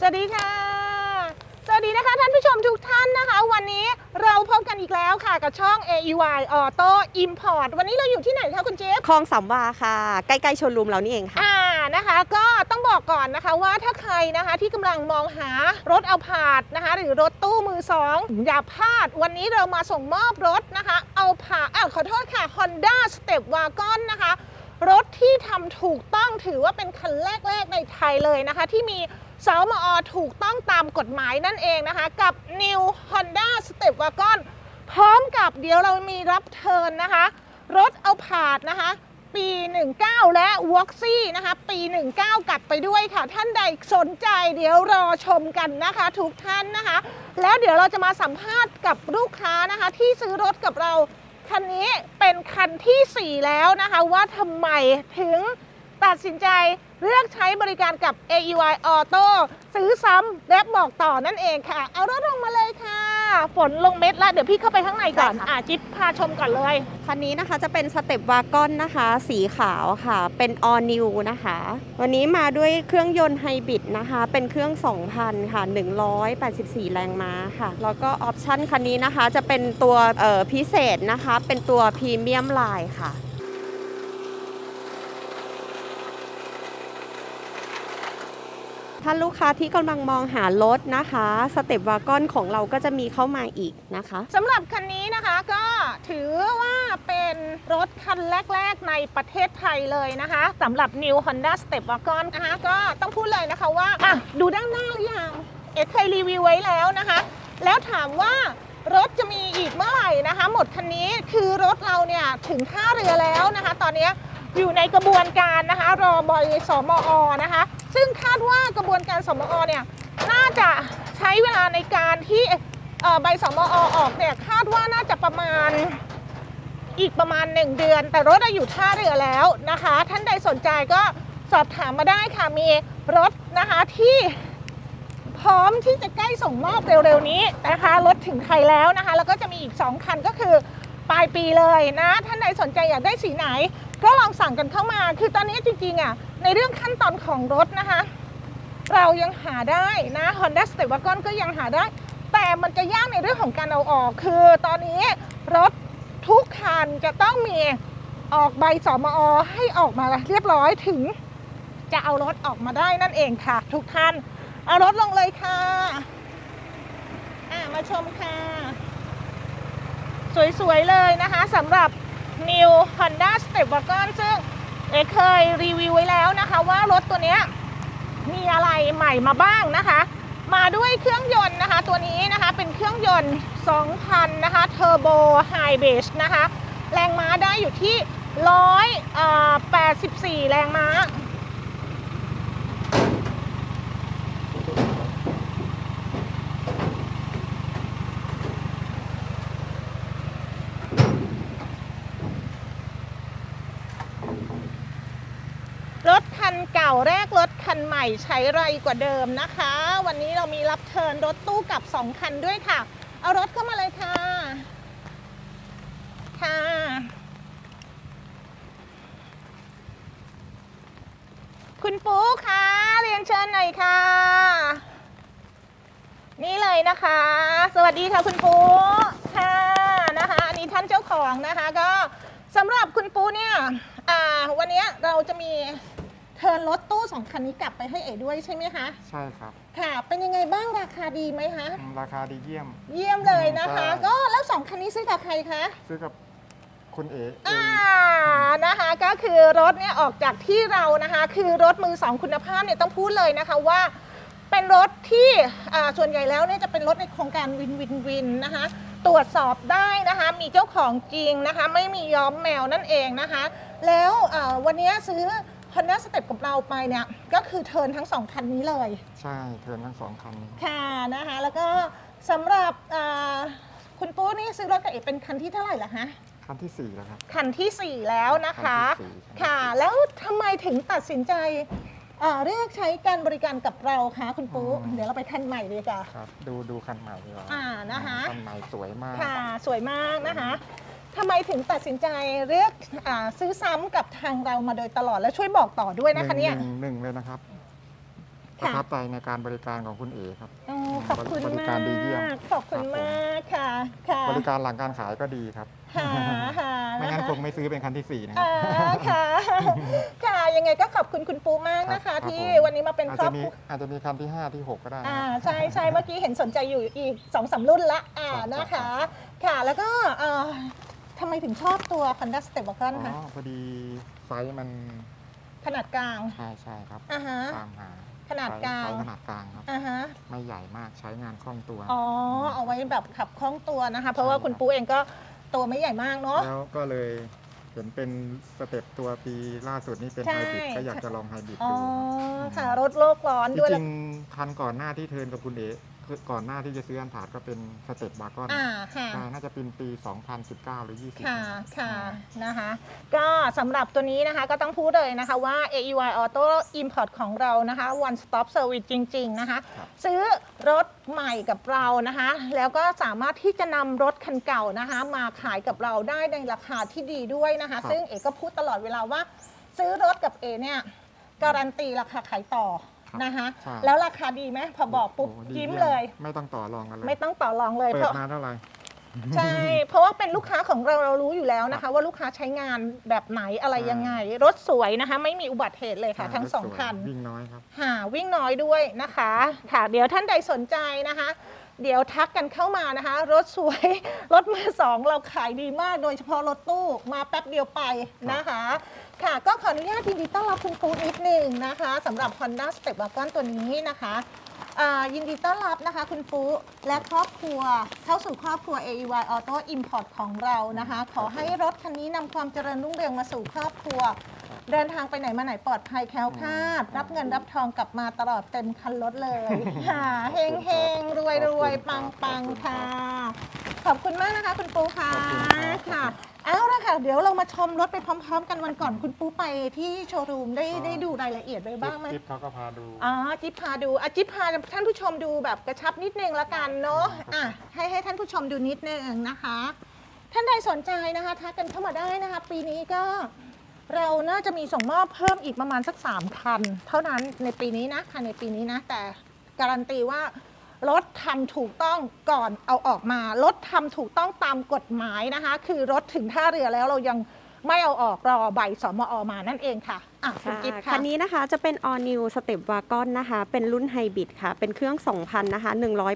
สวัสดีค่ะ สวัสดีนะคะท่านผู้ชมทุกท่านนะคะ วันนี้เราพบกันอีกแล้วค่ะกับช่อง AEY Auto Import วันนี้เราอยู่ที่ไหนคะคุณเจฟคลองสามวาค่ะ ใกล้ๆโชว์รูมเรานี่เองค่ะ อ่านะคะ ก็ต้องบอกก่อนนะคะว่าถ้าใครนะคะที่กำลังมองหารถเอาผาดนะคะ หรือรถตู้มือสองอย่าพลาด วันนี้เรามาส่งมอบรถนะคะ เอาผาดอ้าวขอโทษค่ะ Honda Step Wagon นะคะ รถที่ทำถูกต้องถือว่าเป็นคันแรกๆในไทยเลยนะคะ ที่มี สมอถูกต้องตามกฎหมายนั่นเองนะคะ กับ New Honda Step Wagon พร้อมกับเดี๋ยวเรามีรับเทิร์นนะคะ รถเอาผาดนะคะ ปี 19 และ w o x ซี่นะคะ ปี 19 กลับไปด้วยค่ะ ท่านใดสนใจเดี๋ยวรอชมกันนะคะ ทุกท่านนะคะ แล้วเดี๋ยวเราจะมาสัมภาษณ์กับลูกค้านะคะ ที่ซื้อรถกับเราคันนี้เป็นคันทีสี่4 แล้วนะคะ ว่าทำไมถึงตัดสินใจ เลือกใช้บริการกับ AEY Auto ซื้อซ้ำและบอกต่อนั่นเองค่ะ เอารถลงมาเลยค่ะ ฝนลงเม็ดแล้วเดี๋ยวพี่เข้าไปข้างในก่อนได้ค่ะอะจิ๊บพาชมก่อนเลย คันนี้นะคะจะเป็นสเต็ปวากอนนะคะ สีขาวค่ะ เป็น all new นะคะ วันนี้มาด้วยเครื่องยนต์ไฮบริดนะคะ เป็นเครื่อง 2,000 ค่ะ 184 แรงม้าค่ะ แล้วก็ออปชั่นคันนี้นะคะจะเป็นตัวเอ่อพิเศษนะคะ เป็นตัวพรีเมียมไลน์ค่ะ ถ้าลูกค้าที่กำลังมองหารถนะคะ สเต็ปวากอนของเราก็จะมีเข้ามาอีกนะคะสำหรับคันนี้นะคะก็ถือว่าเป็นรถคันแรก ๆ ในประเทศไทยเลยนะคะสำหรับ New Honda Step Wagon นะคะก็ต้องพูดเลยนะคะว่าอะดูด้านหน้าหรือยังเอ็ดเคยรีวิวไว้แล้วนะคะ แล้วถามว่ารถจะมีอีกเมื่อไหร่นะคะ หมดคันนี้คือรถเราเนี่ยถึงท่าเรือแล้วนะคะ ตอนนี้อยู่ในกระบวนการนะคะรอบอยสมอนะคะ ซึ่งคาดว่ากระบวนการสมอเนี่ยน่าจะใช้เวลาในการที่ใบสมอออกเนี่ยคาดว่าน่าจะประมาณอีกประมาณ 1 เดือน แต่รถอยู่ท่าเรือแล้วนะคะ ท่านใดสนใจก็สอบถามมาได้ค่ะมีรถนะคะที่พร้อมที่จะใกล้ส่งมอบเร็วๆนี้นะคะรถถึงไทยแล้วนะคะ แล้วก็จะมีอีก 2 คันก็คือปลายปีเลยนะ ท่านใดสนใจอยากได้สีไหน ก็ลองสั่งกันเข้ามา คือตอนนี้จริงๆอะ ในเรื่องขั้นตอนของรถนะคะ เรายังหาได้นะ Honda Step Wagon ก็ยังหาได้ แต่มันจะยากในเรื่องของการเอาออก คือตอนนี้รถทุกคันจะต้องมีออกใบสมอให้ออกมาเรียบร้อยถึงจะเอารถออกมาได้นั่นเองค่ะ ทุกท่าน เอารถลงเลยค่ะอะมาชมค่ะ สวยๆเลยนะคะสำหรับ New Honda Step Wagon ซึ่ง เอเคยรีวิวไว้แล้วนะคะว่ารถตัวเนี้ยมีอะไรใหม่มาบ้างนะคะ มาด้วยเครื่องยนต์นะคะตัวนี้นะคะเป็นเครื่องยนต์ 2,000 นะคะเทอร์โบไฮเบสนะคะ แรงม้าได้อยู่ที่ 184 แรงม้า เก่าแรกรถคันใหม่ใช้ไรกว่าเดิมนะคะ วันนี้เรามีรับเทิร์นรถตู้กลับ 2 คันด้วยค่ะ เอารถเข้ามาเลยค่ะ ค่ะคุณปูคะเรียนเชิญหน่อยค่ะ นี่เลยนะคะ สวัสดีค่ะคุณปูค่ะนะคะอันนี้ท่านเจ้าของนะคะก็สำหรับคุณปูเนี่ยวันนี้เราจะมี เทิร์นรถตู้สองคันนี้กลับไปให้เอ๋ด้วยใช่ไหมคะ ใช่ครับ ค่ะ เป็นยังไงบ้างราคาดีไหมคะอืมราคาดีเยี่ยม เยี่ยมเลยนะคะ ใช่ ก็แล้วสองคันนี้ซื้อกับใครคะ ซื้อกับคุณเอ๋เออ่างนะคะก็คือรถเนี่ยออกจากที่เรานะคะ คือรถมือสองคุณภาพเนี่ยต้องพูดเลยนะคะว่าเป็นรถที่อ่าส่วนใหญ่แล้วเนี่ยจะเป็นรถในโครงการวินวินวินนะคะตรวจสอบได้นะคะ มีเจ้าของจริงนะคะ ไม่มีย้อมแมวนั่นเองนะคะ แล้วอ่าวันนี้ซื้อ Honda Step กับเราไปเนี่ยก็คือเทิร์นทั้งสองคันนี้เลย ใช่เทิร์นทั้งสองคันนี้ค่ะนะคะ แล้วก็สำหรับอ่าคุณปู้นี่ซื้อรถกับเอกเป็นคันที่เท่าไหร่ละคะคันที่สี่แล้วครับ คันทีสี่4แล้วนะคะ คันที่สี่ ค่ะ แล้วทำไมถึงตัดสินใจเอ่อเลือกใช้การบริการกับเราคะคุณปูเดี๋ยวเราไปคันใหม่ดีกว่า ครับ ดูดูคันใหม่ดีกว่าอ่านะคะ คันใหม่สวยมาก ค่ะ สวยมากนะคะ ทำไมถึงตัดสินใจเลือกอาซื้อซ้ำกับทางเรามาโดยตลอดและช่วยบอกต่อด้วยนะคะเนี่ย หงหงหนึ่งเลยนะครับประทับใจในการบริการของคุณเอครับ อ๋อขอบคุณบริมาการดีเยี่ยม ก ขอบคุณครับผมมากค่ะค่ะบริการหลังการขายก็ดีครับค่ะค่ะไม่งั้นะะคงไม่ซื้อเป็นคันที่สี่นะครัอ่าบ ค่ะ ค่ะ ยังไงก็ขอบคุณคุณปูมากนะครัคะ บครับที่ผม วันนี้มาเป็นอาจครอจะบมีครัว อาจจะมีคันที่5ที่6ก็ได้อ่านะใช่ใช่เมื่อกี้เห็นสนใจอยู่อีกสองสามรุ่นละอ่าครับ นะคะครับค่ะแล้วก็เอ่อ ทำไมถึงชอบตัว Honda Step Wagon อ๋คะอพอดีไซส์มันขนาดกลาง ใช่ใช่ครับอ่าฮะ ตามหาขนาดกลาง ไซส์ขนาดกลางครับ อ่าฮะ ไม่ใหญ่มากใช้งานคล่องตัว อ๋อ เอาไว้แบบขับคล่องตัวนะคะ เพราะว่าใช่คุณปูเองก็ตัวไม่ใหญ่มากเนาะ แล้วก็เลยเห็นเป็นสเต็ปตัวปีล่าสุดนี่เป็นใช่ ไฮบริดก็อยากจะลองไฮบริดอ๋อ ดูครับค่ะ รถโลกร้อนจด้วยริแล้วงๆคันก่อนหน้าที่เทิร์นกับคุณเอ๋คือ ก่อนหน้าที่จะซื้ออันถาดก็เป็นสเต็ปบาร์กอนอ่าค่ะใช่น่าจะเป็นปี 2019 หรือ 20ค่ะนค่ะอ่านะคะ ก็สำหรับตัวนี้นะคะก็ต้องพูดเลยนะคะว่า AEY Auto Import ของเรานะคะ one stop service จริง ๆ นะคะครับซื้อรถใหม่กับเรานะคะ แล้วก็สามารถที่จะนำรถคันเก่านะคะ มาขายกับเราได้ในราคาที่ดีด้วยนะคะ ซึ่งเอกก็พูดตลอดเวลาว่า ซื้อรถกับเอเนี่ยการันตีราคาขายต่อ ครับนะคะใช่ แล้วราคาดีไหมพอบอกปุ๊บโโหดียิ้มยี่เลยไม่ต้องต่อรองกันเลยไม่ต้องต่อรองเลยเปิเพดราะ มาเท่าไหร่ ใช่ เพราะว่าเป็นลูกค้าของเราเรารู้อยู่แล้วนะคะ ว่าลูกค้าใช้งานแบบไหนอะไรใช่ ยังไง รถสวยนะคะ ไม่มีอุบัติเหตุเลยค่ะ ทั้งสองรถวยคัน วิ่งน้อยครับ หาวิ่งน้อยด้วยนะคะ ค่ะ เดี๋ยวท่านใดสนใจนะคะ เดี๋ยวทักกันเข้ามานะคะ รถสวย รถมือสองเราขายดีมาก โดยเฉพาะรถตู้มาแป๊บเดียวไปนะคะ ค่ะ ก็ขออนุญาตยินดีต้อนรับคุณปูนิดหนึ่งนะคะสำหรับ Honda Step Wagon ตัวนี้นะคะอ่ายินดีต้อนรับนะคะคุณปูและครอบครัวเข้าสู่ครอบครัว AEY Auto Import ของเรานะคะ ขอให้รถคันนี้นำความเจริญรุ่งเรืองมาสู่ครอบครัว เดินทางไปไหนมาไหนปลอดภัยแคล้วคลาด รับเงินรับทองกลับมาตลอดเต็มคันรถเลยค่ะเฮงเฮงรวยรวยปังปังค่ะ ขอบคุณมากนะคะคุณปูค่ะขอบคุณครับค่ะ เอาละค่ะ เดี๋ยวเรามาชมรถไปพร้อม ๆ กันวันก่อนคุณปูไปที่โชว์รูมได้ได้ดูรายละเอียดไว้บ้างไหม จิ๊บเขาก็พาดู อ๋อจิ๊บพาดูอะจิ๊บพาท่านผู้ชมดูแบบกระชับนิดนึงละกันเนาะอะให้ให้ท่านผู้ชมดูนิดนึงนะคะ ท่านใดสนใจนะคะทักกันเข้ามาได้นะคะ ปีนี้ก็เราน่าจะมีส่งมอบเพิ่มอีกประมาณสัก 3 คัน เท่านั้นในปีนี้นะคันในปีนี้นะ แต่การันตีว่า รถทำถูกต้องก่อนเอาออกมารถทำถูกต้องตามกฎหมายนะคะ คือรถถึงท่าเรือแล้วเรายังไม่เอาออกรอใบสมอมานั่นเองค่ะอะคุณค่ะกิ๊บค่ะ คันนี้นะคะจะเป็น all new step wagon นะคะ เป็นรุ่นไฮบริดค่ะ เป็นเครื่อง 2,000 นะคะ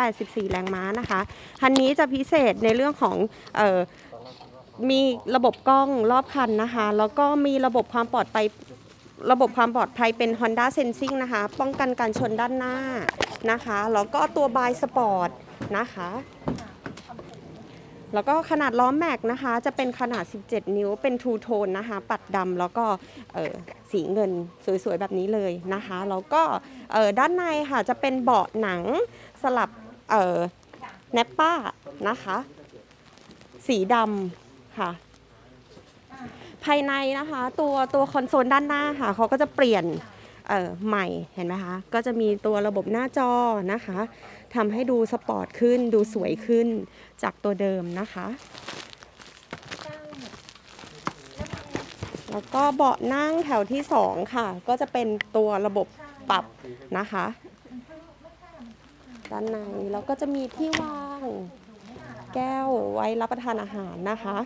184 แรงม้านะคะ คันนี้จะพิเศษในเรื่องของเออมีระบบกล้องรอบคันนะคะ แล้วก็มีระบบความปลอดภัยระบบความปลอดภัยเป็น Honda Sensing นะคะ ป้องกันการชนด้านหน้า นะคะ แล้วก็ตัวบายสปอร์ตนะคะ แล้วก็ขนาดล้อแม็กนะคะ จะเป็นขนาด 17 นิ้ว เป็นทูโทนนะคะ ปัดดำแล้วก็สีเงินสวยๆ แบบนี้เลยนะคะ แล้วก็ด้านในค่ะจะเป็นเบาะหนังสลับเนปป้านะคะ สีดำค่ะภายในนะคะ ตัวตัวคอนโซลด้านหน้าค่ะเขาก็จะเปลี่ยน ใหม่เห็นไหมคะ ก็จะมีตัวระบบหน้าจอนะคะทำให้ดูสปอร์ตขึ้นดูสวยขึ้นจากตัวเดิมนะคะ แล้วก็เบาะนั่งแถวที่2ค่ะ ก็จะเป็นตัวระบบปรับนะคะ ด้านในแล้วก็จะมีที่วางแก้วไว้รับประทานอาหารนะคะ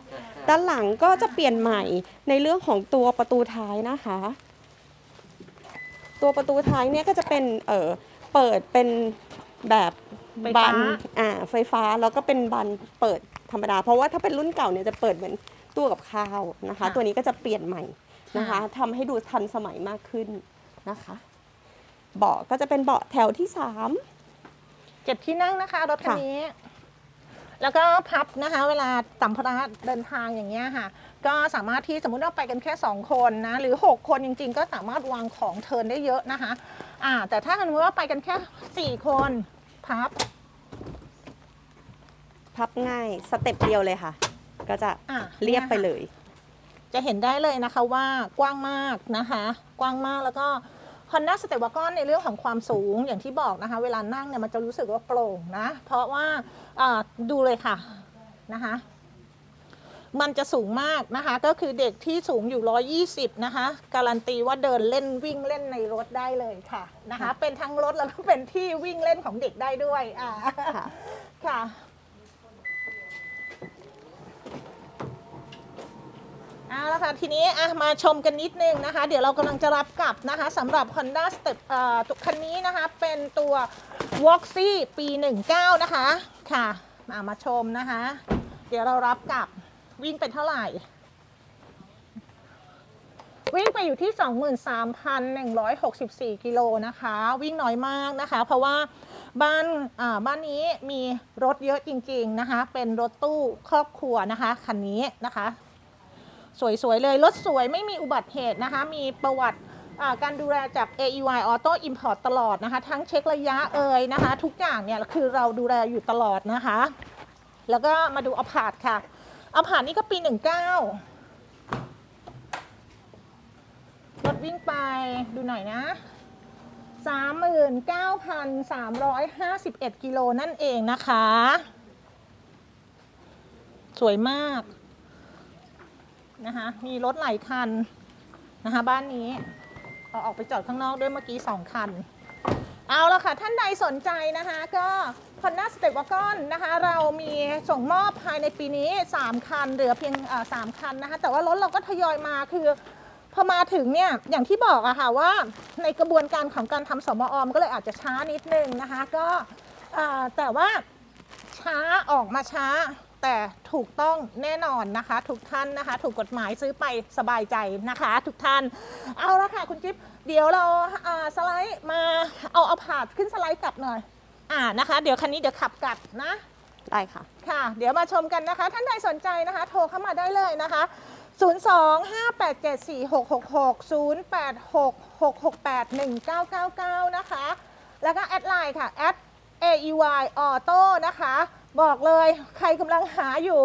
ด้านหลังก็จะเปลี่ยนใหม่ในเรื่องของตัวประตูท้ายนะคะ ตัวประตูท้ายเนี่ยก็จะเป็นเออเปิดเป็นแบบไฟฟ้าบานอ่าไฟฟ้าแล้วก็เป็นบานเปิดธรรมดา เพราะว่าถ้าเป็นรุ่นเก่าเนี่ยจะเปิดเหมือนตู้กับข้าวนะคะ ตัวนี้ก็จะเปลี่ยนใหม่นะคะทำให้ดูทันสมัยมากขึ้นนะคะ เบาะก็จะเป็นเบาะแถวที่สามเจ็ดที่นั่งนะคะรถคันค่ะนี้ แล้วก็พับนะคะ เวลาสัมภาระเดินทางอย่างเงี้ยค่ะ ก็สามารถที่สมมติเราไปกันแค่ 2 คนนะหรือ 6 คนจริง ๆ ก็สามารถวางของเทิร์นได้เยอะนะคะอ่าแต่ถ้าสมมติว่าไปกันแค่ 4 คนพับพับง่ายสเต็ปเดียวเลยค่ะ ก็จะอะเรียบไปนี่ค่ะเลย จะเห็นได้เลยนะคะว่ากว้างมากนะคะ กว้างมากแล้วก็ Honda s t e p w a g o n ในเรื่องของความสูงอย่างที่บอกนะคะ เวลานั่งเนี่ยมันจะรู้สึกว่าโปร่งนะ เพราะว่าอ่าดูเลยค่ะนะคะ มันจะสูงมากนะคะ ก็คือเด็กที่สูงอยู่ 120 นะคะ การันตีว่าเดินเล่นวิ่งเล่นในรถได้เลยค่ะนะคะ เป็นทั้งรถแล้วก็เป็นที่วิ่งเล่นของเด็กได้ด้วยอ่าค่ะค่ะเอาละค่ะทีนี้อะมาชมกันนิดนึงนะคะ เดี๋ยวเรากำลังจะรับกลับนะคะสำหรับ Honda Step เอ่อตัวคันนี้นะคะ เป็นตัว Voxy ปี 19 นะคะ ค่ะมามาชมนะคะ เดี๋ยวเรารับกลับ วิ่งเป็นเท่าไหร่ วิ่งไปอยู่ที่ 23,164 กิโลนะคะ วิ่งน้อยมากนะคะ เพราะว่าบ้านอ่าบ้านนี้มีรถเยอะจริงๆนะคะ เป็นรถตู้ครอบครัวนะคะคันนี้นะคะ สวยๆเลย รถสวยไม่มีอุบัติเหตุนะคะ มีประวัติอ่าการดูแลจาก AEY Auto Import ตลอดนะคะ ทั้งเช็คระยะเอ่ยนะคะ ทุกอย่างเนี่ยคือเราดูแลอยู่ตลอดนะคะ แล้วก็มาดูอพาร์ตค่ะ เอาร์ตนี่ก็ปี19รถวิ่งไปดูหน่อยนะ 39,351 กิโลนั่นเองนะคะ สวยมาก นะคะ มีรถหลายคัน นะคะ บ้านนี้ เอาออกไปจอดข้างนอกด้วยเมื่อกี้สองคัน เอาละค่ะ ท่านใดสนใจนะคะ ก็ Honda Step Wagon นะคะ เรามีส่งมอบภายในปีนี้ 3 คัน เหลือเพียงเอ่อ3คันนะคะ แต่ว่ารถเราก็ทยอยมาคือพอมาถึงเนี่ยอย่างที่บอกอะค่ะว่าในกระบวนการของการทำสมออมก็เลยอาจจะช้านิดนึงนะคะ ก็แต่ว่าช้าออกมาช้า แต่ถูกต้องแน่นอนนะคะ ทุกท่านนะคะ ถูกกฎหมายซื้อไปสบายใจนะคะ ทุกท่าน เอาละค่ะคุณจิ๊บเดี๋ยวเราอ่าสไลด์มาเอาเอาผาดขึ้นสไลด์กลับหน่อย อ่านะคะ เดี๋ยวคันนี้เดี๋ยวขับกลับนะได้ค่ะ ค่ะ เดี๋ยวมาชมกันนะคะ ท่านใดสนใจนะคะ โทรเข้ามาได้เลยนะคะ 025874666 086668199นะคะ แล้วก็แอดไลน์ค่ะแอด AEY Auto นะคะ บอกเลยใครกำลังหาอยู่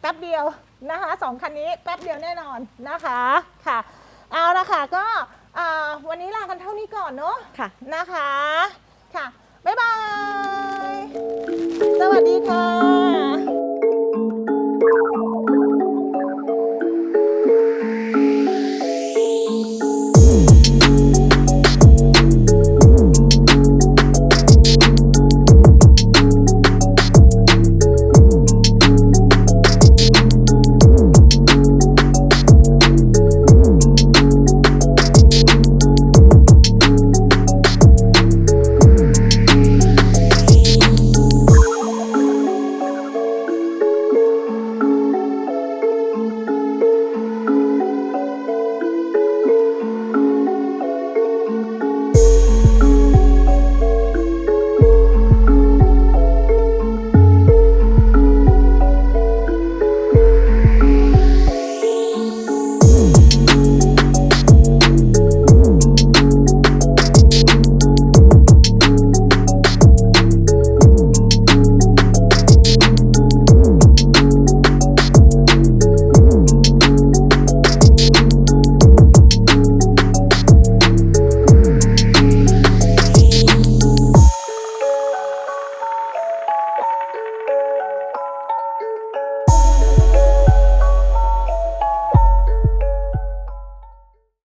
แป๊บเดียวนะคะสองคันนี้แป๊บเดียวแน่นอนนะคะค่ะ เอาละค่ะก็อ่าวันนี้ลากันเท่านี้ก่อนเนาะค่ะนะคะค่ะ บ๊ายบาย สวัสดีค่ะ